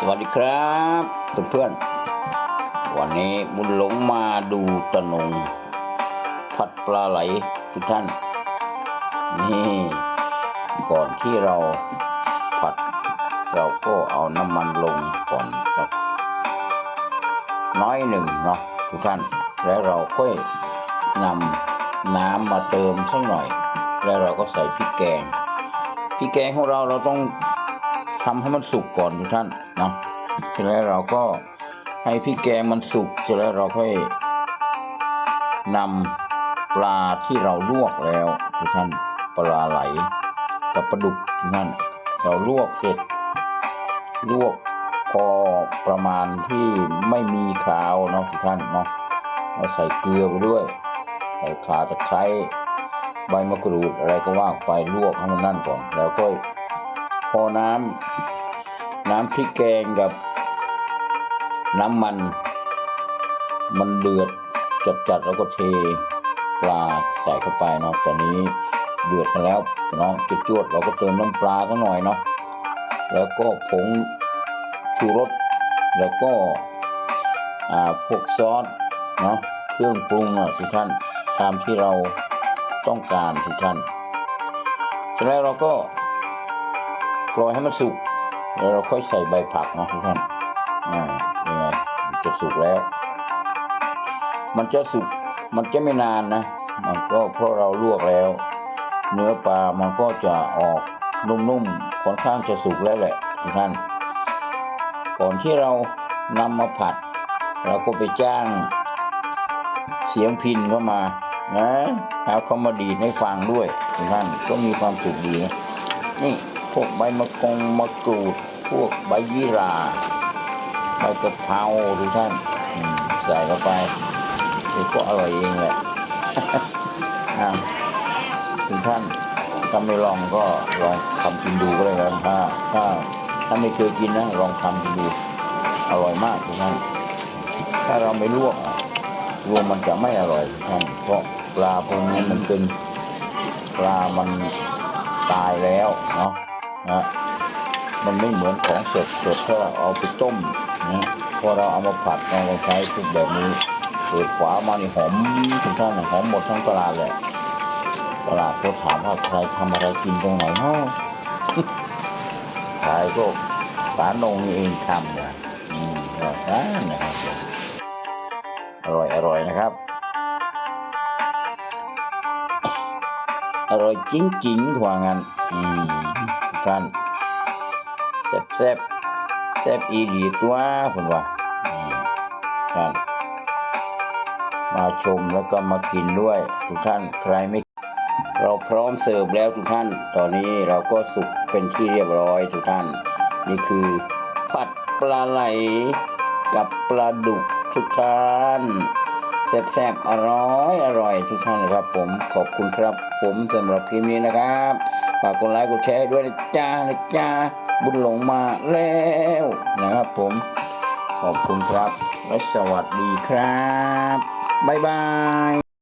สวัสดีครับเพื่อนๆวันนี้บุญหลงมาดูตะนงผัดปลาไหลทุกท่าน นี่ก่อนที่เราผัด เราก็เอาน้ำมันลงก่อนสักน้อยหนึ่งเนาะทุกท่าน แล้วเราค่อยนำน้ำมาเติมสักหน่อย แล้วเราก็ใส่พริกแกงพริกแกงของเราเราต้อง ทำให้มันสุกก่อนทุกท่านนะเสร็จแล้วเราก็ให้พริกแกงมันสุกเสร็จแล้วเราค่อยนำปลาที่เราลวกแล้วทุกท่านปลาไหลกับปลาดุกทุกท่านเราลวกเสร็จ ลวกพอประมาณที่ไม่มีขาวเนาะทุกท่านเนาะเราใส่เกลือไปด้วยใส่ขาตะไคร้ใบมะกรูดอะไรก็ว่าไปลวกให้มันนั่นก่อน แล้วก็ พอน้ำน้ำพริกแกงกับน้ำมัน มันเดือดจัดๆแล้วก็เทปลาใส่เข้าไปเนาะตอนนี้เดือดมาแล้วเนาะจะจวดเราก็เติมน้ำปลาสักหน่อยเนาะแล้วก็ผงชูรสแล้วก็พวกซอสเนาะเครื่องปรุงอะทุกท่านตามที่เราต้องการทุกท่านเสร็จแล้วเราก็ ปล่อให้มันสุกแล้วเราค่อยใส่ใบผักนะทุกท่านอ่ายังไงจะสุกแล้ว มันจะสุกมันจะไม่นานนะ มันก็เพราะเราลวกแล้ว เนื้อปลามันก็จะออกนุ่มๆค่อนข้างจะสุกแล้วแหละทุกท่านก่อนที่เรานำมาผัด เราก็ไปจ้าง เสียงพินเข้ามานะเอาเขามาดีดให้ฟังด้วยทุกท่านก็มีความสุขดีนะนี่ พวกใบมะกงมะกรูด พวกใบยี่ราใบกะเพราทุกท่านใส่เข้าไปเดี๋ยวก็อร่อยเองแหละทุกท่านถ้าไม่ลองก็ลองทำกินดูก็เลยกันถ้าถ้าถ้าไม่เคยกินนะลองทำกินดูอร่อยมากทุกท่านถ้าเราไม่ลวกอะลวกมันจะไม่อร่อยทุกท่านเพราะปลาพวกนี้มันเป็นปลามันตายแล้วเนาะ นะมันไม่เหมือนของสดสดถ้าเราเอาไปต้มนะพอเราเอามาผัดเราก็ใช้ทุกแบบนี้เปิดฝามานี่หอมทุกท่านหอมหมดทั้งตลาดเลยตลาดเขาถามว่าใครทำอะไรกินตรงไหนเนาะขายก็ป๋านงเองทำนะอืมนะครับอร่อยอร่อยนะครับ อร่อยจริงจริงๆว่างั้นอืม ทุกท่านแซ่บแซ่บแซ่บอีหลีตัวผมว่าท่านมาชมแล้วก็มากินด้วยทุกท่านใครไม่เราพร้อมเสิร์ฟแล้วทุกท่าน ตอนนี้เราก็สุกเป็นที่เรียบร้อยทุกท่าน นี่คือผัดปลาไหลกับปลาดุกทุกท่าน แซ่บๆ อร่อยอร่อยทุกท่านนะครับ ผมขอบคุณครับ ผมสำหรับคลิปนี้นะครับฝากกดไลค์กดแชร์ด้วยนะจ้านะจ้าบุญหลงมาแล้วนะครับผม ขอบคุณครับ และสวัสดีครับ บ๊ายบาย